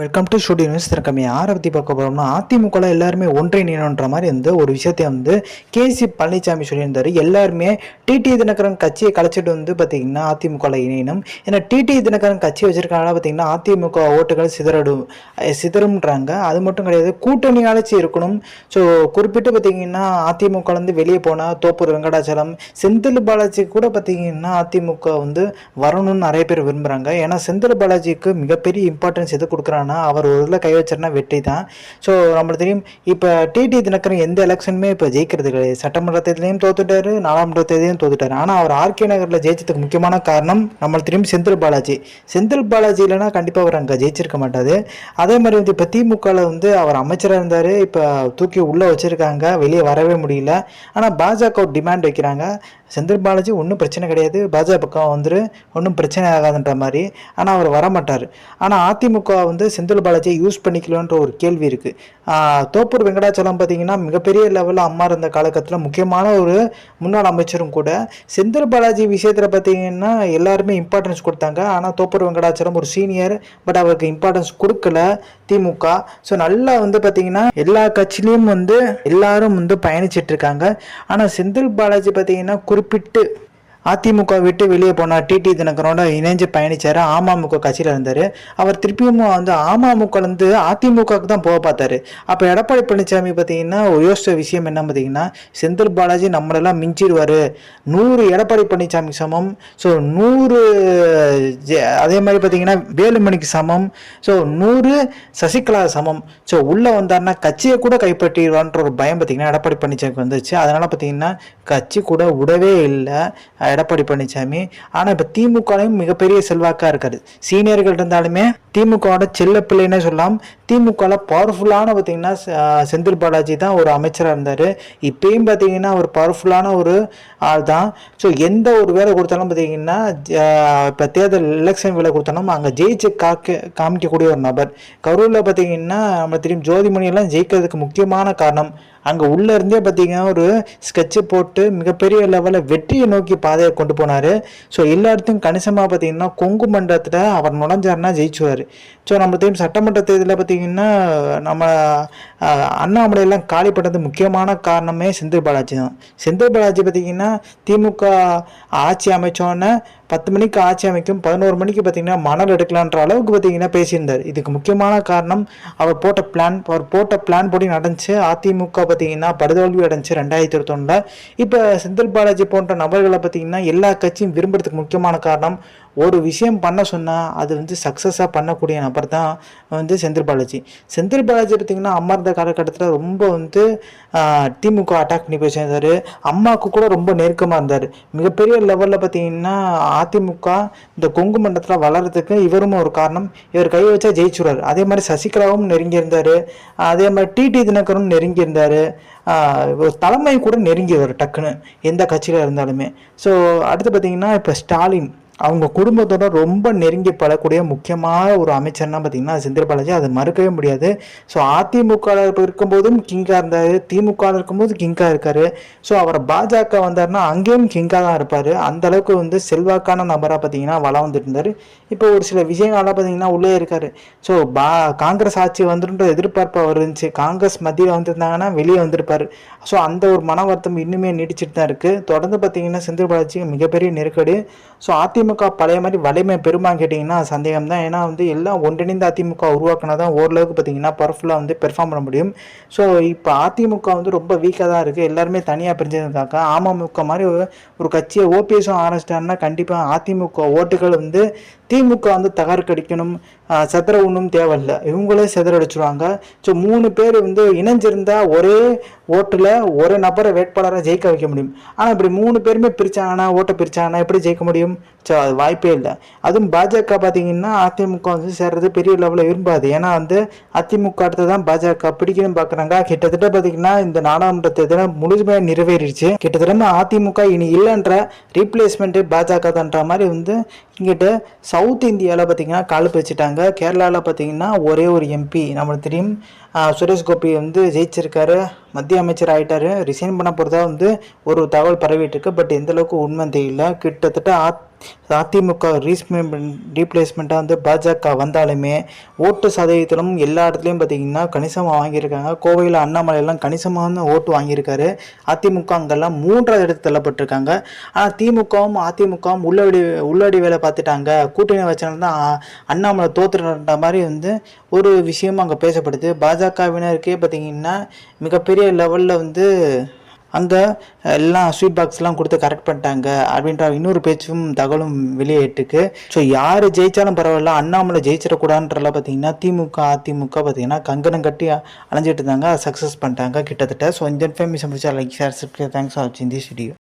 Welcome to studio news திறக்கமே யாரை பற்றி பார்க்க போகிறோம்னா அதிமுகவில் எல்லாருமே ஒன்றிணையணுன்ற மாதிரி வந்து ஒரு விஷயத்தை வந்து கேசி பழனிசாமி சொல்லியிருந்தார். எல்லாருமே டிடி தினகரன் கட்சியை கலைச்சிட்டு வந்து பார்த்திங்கன்னா அதிமுகவில் இணையணும். ஏன்னா டிடி தினகரன் கட்சி வச்சுருக்கனால பார்த்திங்கன்னா அதிமுக ஓட்டுகள் சிதறடும் சிதறும்ன்றாங்க. அது மட்டும் கிடையாது கூட்டணியாலச்சு இருக்கணும். ஸோ குறிப்பிட்டு பார்த்திங்கன்னா அதிமுகலேருந்து வெளியே போனால் தோப்பூர் வெங்கடாச்சலம் செந்தில் பாலாஜி கூட பார்த்திங்கன்னா அதிமுக வந்து வரணும்னு நிறைய பேர் விரும்புகிறாங்க ஏன்னா செந்தில் பாலாஜிக்கு மிகப்பெரிய இம்பார்ட்டன்ஸ் எது கொடுக்குறாங்கன்னா அவர் ஒரு இதில் கை வச்சாருன்னா வெற்றி தான் ஸோ நம்மளுக்கு தெரியும் இப்போ டிடி தினகரன் எந்த எலெக்ஷனுமே இப்போ ஜெயிக்கிறது கிடையாது. சட்டமன்ற தேர்தலையும் தோத்துட்டாரு நாடாளுமன்ற தேர்தலையும் தோத்துட்டாரு. ஆனால் அவர் ஆர்கே நகரில் ஜெயிச்சதுக்கு முக்கியமான காரணம் நம்மளுக்கு தெரியும் செந்தில் பாலாஜி. செந்தில் பாலாஜி இல்லைனா கண்டிப்பாக அவர் அங்கே ஜெயிச்சிருக்க மாட்டாரு. அதே மாதிரி வந்து இப்போ திமுகவில் வந்து அவர் அமைச்சராக இருந்தார் இப்போ தூக்கி உள்ளே வச்சுருக்காங்க வெளியே வரவே முடியல. ஆனால் பாஜக ஒரு டிமாண்ட் வைக்கிறாங்க. செந்தில் பாலாஜி ஒன்றும் பிரச்சனை கிடையாது. பாஜக பக்கம் வந்துரு ஒன்றும் பிரச்சனை ஆகாதுன்ற மாதிரி. ஆனால் அவர் வரமாட்டார். ஆனால் அதிமுக வந்து செந்தில் பாலாஜியை யூஸ் பண்ணிக்கலான்ற ஒரு கேள்வி இருக்குது தோப்பூர் வெங்கடாச்சலம் பார்த்தீங்கன்னா மிகப்பெரிய லெவலில் அம்மா இருந்த காலகட்டத்தில் முக்கியமான ஒரு முன்னாள் அமைச்சரும் கூட. செந்தில் பாலாஜி விஷயத்தில் பார்த்தீங்கன்னா எல்லாருமே இம்பார்ட்டன்ஸ் கொடுத்தாங்க. ஆனால் தோப்பூர் வெங்கடாச்சலம் ஒரு சீனியர் பட் அவருக்கு இம்பார்ட்டன்ஸ் கொடுக்கல திமுக. ஸோ நல்லா வந்து பார்த்தீங்கன்னா எல்லா கட்சியிலையும் வந்து எல்லாரும் வந்து பயணிச்சிட்டு இருக்காங்க. ஆனால் செந்தில் பாலாஜி பார்த்தீங்கன்னா குறிப்பிட்டு அதிமுக விட்டு வெளியே போனார் டிடி தினகரோட இணைஞ்சு பயணிச்சார் அமமுக கட்சியில் இருந்தார். அவர் திருப்பியும் வந்து அமமுகலேருந்து அதிமுகவுக்கு தான் போக பார்த்தாரு. அப்போ எடப்பாடி பழனிசாமி பார்த்தீங்கன்னா யோசித்த விஷயம் என்ன பார்த்தீங்கன்னா செந்தில் பாலாஜி நம்மளெல்லாம் மிஞ்சிடுவார் நூறு எடப்பாடி பழனிசாமி சமம். ஸோ நூறு ஜெ- அதே மாதிரி பார்த்தீங்கன்னா வேலுமணிக்கு சமம். ஸோ நூறு சசிகலா சமம். ஸோ உள்ளே வந்தாருன்னா கட்சியை கூட கைப்பற்றிடுவான்ற ஒரு பயம் பார்த்தீங்கன்னா எடப்பாடி பழனிசாமிக்கு வந்துச்சு அதனால் பார்த்தீங்கன்னா கட்சி கூட விடவே இல்லை. எடப்பாடி பழனிசாமி. ஆனால் இப்போ திமுகலையும் மிகப்பெரிய செல்வாக்காக இருக்காரு. சீனியர்கள் இருந்தாலுமே திமுகவோட செல்ல பிள்ளைன்னே சொல்லலாம். திமுகவில் பவர்ஃபுல்லான பார்த்தீங்கன்னா செந்தில் பாலாஜி தான் ஒரு அமைச்சராக இருந்தார். இப்பயும் பார்த்தீங்கன்னா ஒரு பவர்ஃபுல்லான ஒரு ஆள் தான். ஸோ எந்த ஒரு வேலை கொடுத்தாலும் பார்த்தீங்கன்னா இப்போ தேர்தல் எலெக்ஷன் வேலை கொடுத்தாலும் அங்கே ஜெயிச்சு காக்க காமிக்கக்கூடிய ஒரு நபர். கரூரில் பார்த்தீங்கன்னா நம்ம தெரியும் ஜோதிமணியெல்லாம் ஜெயிக்கிறதுக்கு முக்கியமான காரணம். அங்கே உள்ளே இருந்தே பார்த்தீங்கன்னா ஒரு ஸ்கெட்சு போட்டு மிகப்பெரிய லெவலில் வெற்றியை நோக்கி பாதையை கொண்டு போனார். ஸோ எல்லா இடத்தையும் கணிசமாக பார்த்தீங்கன்னா கொங்கு மண்டலத்தில் அவர் நுழைஞ்சாருன்னா ஜெயிச்சுவார். ஸோ நம்ம தெரியும் சட்டமன்ற தேர்தலில் பார்த்தீங்கன்னா நம்ம அண்ணாமலையெல்லாம் காலி பண்ணது முக்கியமான காரணமே செந்தில் பாலாஜி தான். செந்தில் பாலாஜி பார்த்தீங்கன்னா திமுக ஆட்சி அமைச்சோன்னே பத்து மணிக்கு ஆட்சி அமைக்கும் பதினோரு மணிக்கு பார்த்தீங்கன்னா மணல் எடுக்கலான்ற அளவுக்கு பார்த்தீங்கன்னா பேசியிருந்தார். இதுக்கு முக்கியமான காரணம் அவர் போட்ட பிளான் அவர் போட்ட பிளான் படி நடந்துச்சு. அதிமுக பார்த்தீங்கன்னா படுதோல்வி அடைஞ்சு ரெண்டாயிரத்தி இருபத்தொன்னில். இப்போ செந்தில் பாலாஜி போன்ற நபர்களை பார்த்தீங்கன்னா எல்லா கட்சியும் விரும்புறதுக்கு முக்கியமான காரணம் ஒரு விஷயம் பண்ண சொன்னால் அது வந்து சக்ஸஸாக பண்ணக்கூடிய நபர் தான் வந்து செந்தில் பாலாஜி. செந்தில் பாலாஜி பார்த்தீங்கன்னா அம்மா அந்த காலகட்டத்தில் ரொம்ப வந்து திமுக அட்டாக் பண்ணி பேசியிருந்தார். அம்மாவுக்கு கூட ரொம்ப நெருக்கமாக இருந்தார். மிகப்பெரிய லெவலில் பார்த்தீங்கன்னா அதிமுக இந்த கொங்கு மண்டலத்தில் வளர்கிறதுக்கு இவரும் ஒரு காரணம். இவர் கை வச்சா ஜெயிச்சுடுறாரு அதே மாதிரி சசிகலாவும் நெருங்கியிருந்தார். அதே மாதிரி டிடி தினகரும் நெருங்கி இருந்தார் ஒரு தலைமை கூட நெருங்கியவர் டக்குன்னு. எந்த கட்சியில் இருந்தாலுமே. ஸோ அடுத்து பார்த்தீங்கன்னா இப்போ ஸ்டாலின். அவங்க குடும்பத்தோட ரொம்ப நெருங்கி பழக்கூடிய முக்கியமான ஒரு அமைச்சர்னா பார்த்தீங்கன்னா செந்தில் பாலாஜி. அது மறுக்கவே முடியாது. ஸோ அதிமுக இருக்கும்போதும் கிங்காக இருந்தார். திமுக இருக்கும்போது கிங்காக இருக்கார். ஸோ அவர் பாஜக வந்தாருன்னா அங்கேயும் கிங்காக தான் இருப்பார். அந்த அளவுக்கு வந்து செல்வாக்கான நபராக பார்த்தீங்கன்னா வளம் வந்துட்டு இருந்தார் இப்போ ஒரு சில விஷயங்கள்லாம் பார்த்தீங்கன்னா உள்ளே இருக்காரு. ஸோ பா காங்கிரஸ் ஆட்சி வந்துருன்ற எதிர்பார்ப்பு அவர் இருந்துச்சு. காங்கிரஸ் மத்தியில் வந்திருந்தாங்கன்னா வெளியே வந்திருப்பார். ஸோ அந்த ஒரு மன வருத்தம் இன்னுமே நீடிச்சிட்டு தான் இருக்குது தொடர்ந்து பார்த்தீங்கன்னா செந்தில் பாலாஜி மிகப்பெரிய நெருக்கடி. ஸோ அதிமுக பழைய மாதிரி வலிமை பெருமா கேட்டிங்கன்னா சந்தேகம் தான் ஏன்னா வந்து எல்லாம் ஒன்றிணைந்த அதிமுக உருவாக்கினா தான் ஓரளவுக்கு பார்த்தீங்கன்னா பர்ஃபுல்லாக வந்து பெர்ஃபார்ம் பண்ண முடியும். ஸோ இப்போ அதிமுக வந்து ரொம்ப வீக்காக தான் இருக்குது எல்லாருமே தனியாக பிரிஞ்சதுக்காக அமமுக மாதிரி ஒரு- ஒரு கட்சியை ஓபிஎஸும் ஆரம்பிச்சிட்டாருன்னா கண்டிப்பாக அதிமுக ஓட்டுகள் வந்து திமுக வந்து தகர்க்கடிக்கணும் செதற ஒன்றும் தேவையில்லை. இவங்களே செதறடிச்சிருவாங்க ஸோ மூணு பேர் வந்து இணைஞ்சிருந்தால் ஒரே ஓட்டில் ஒரு நபரை வேட்பாளராக ஜெயிக்க வைக்க முடியும். ஆனால் இப்படி மூணு பேருமே பிரித்தாங்கன்னா ஓட்டை பிரித்தாங்கன்னா எப்படி ஜெயிக்க முடியும்? ஸோ அது வாய்ப்பே இல்லை. அதுவும் பாஜக பார்த்தீங்கன்னா அதிமுக வந்து சேர்றது பெரிய லெவலில் விரும்பாது. ஏன்னா வந்து அதிமுக அடுத்து தான் பாஜக பிடிக்கணும்னு பார்க்குறாங்க. கிட்டத்தட்ட பார்த்தீங்கன்னா இந்த நாடாளுமன்ற தேர்தலில் முழுமையாக நிறைவேறிடுச்சு. கிட்டத்தட்ட அதிமுக இனி இல்லைன்ற ரீப்ளேஸ்மெண்ட்டு பாஜக மாதிரி வந்து இங்கிட்ட சவுத் இந்தியாவில் பார்த்தீங்கன்னா கால் வச்சுட்டாங்க கேரளாவில் பார்த்தீங்கன்னா ஒரே ஒரு எம்பி நம்மளுக்கு தெரியும். சுரேஷ் கோபி வந்து ஜெயிச்சிருக்காரு. மத்திய அமைச்சர் ஆகிட்டார் ரிசைன் பண்ண போகிறதா வந்து ஒரு தகவல் பரவிட்டு இருக்கு பட் எந்த அளவுக்கு உண்மை தெரியல. கிட்டத்தட்ட ஆத் அதிமுக ரீஸ்மெண்ட் ரீப்ளேஸ்மெண்ட்டாக வந்து பாஜக வந்தாலுமே ஓட்டு சதவீதத்திலும் எல்லா இடத்துலையும் பார்த்தீங்கன்னா கணிசமாக வாங்கியிருக்காங்க. கோவையில் அண்ணாமலையெல்லாம் கணிசமான ஓட்டு வாங்கியிருக்காரு. அதிமுக அங்கெல்லாம் மூன்றாவது இடத்துக்கு தள்ளப்பட்டிருக்காங்க. ஆனால் திமுகவும் அதிமுகவும் உள்ளடி உள்ளடி வேலை பார்த்துட்டாங்க. கூட்டணி வச்சனால தான் அண்ணாமலை தோத்துறன்ற மாதிரி வந்து ஒரு விஷயமும் அங்கே பேசப்படுது. பாஜகவினருக்கே பார்த்தீங்கன்னா மிகப்பெரிய லெவலில் வந்து அங்கே எல்லாம் ஸ்வீட் பாக்ஸ்லாம் கொடுத்து கரெக்ட் பண்ணிட்டாங்க அப்படின்ற இன்னொரு பேச்சும் தகவலும் வெளியேட்டுக்கு ஸோ யார் ஜெயிச்சாலும் பரவாயில்ல அண்ணாமலை ஜெயிச்சிடக்கூடாதுன்றலாம் பார்த்தீங்கன்னா திமுக அதிமுக பார்த்தீங்கன்னா கங்கணம் கட்டி அலைஞ்சிட்டு இருந்தாங்க. சக்ஸஸ் பண்ணிட்டாங்க கிட்டத்தட்ட. ஸோ இந்த இன்ஃபர்மேஷன் பிடிச்சா லைக் ஷேர் சப்ஸ்கிரைப் தேங்க்ஸ் ஆச்சு இந்த ஸ்டுடியோ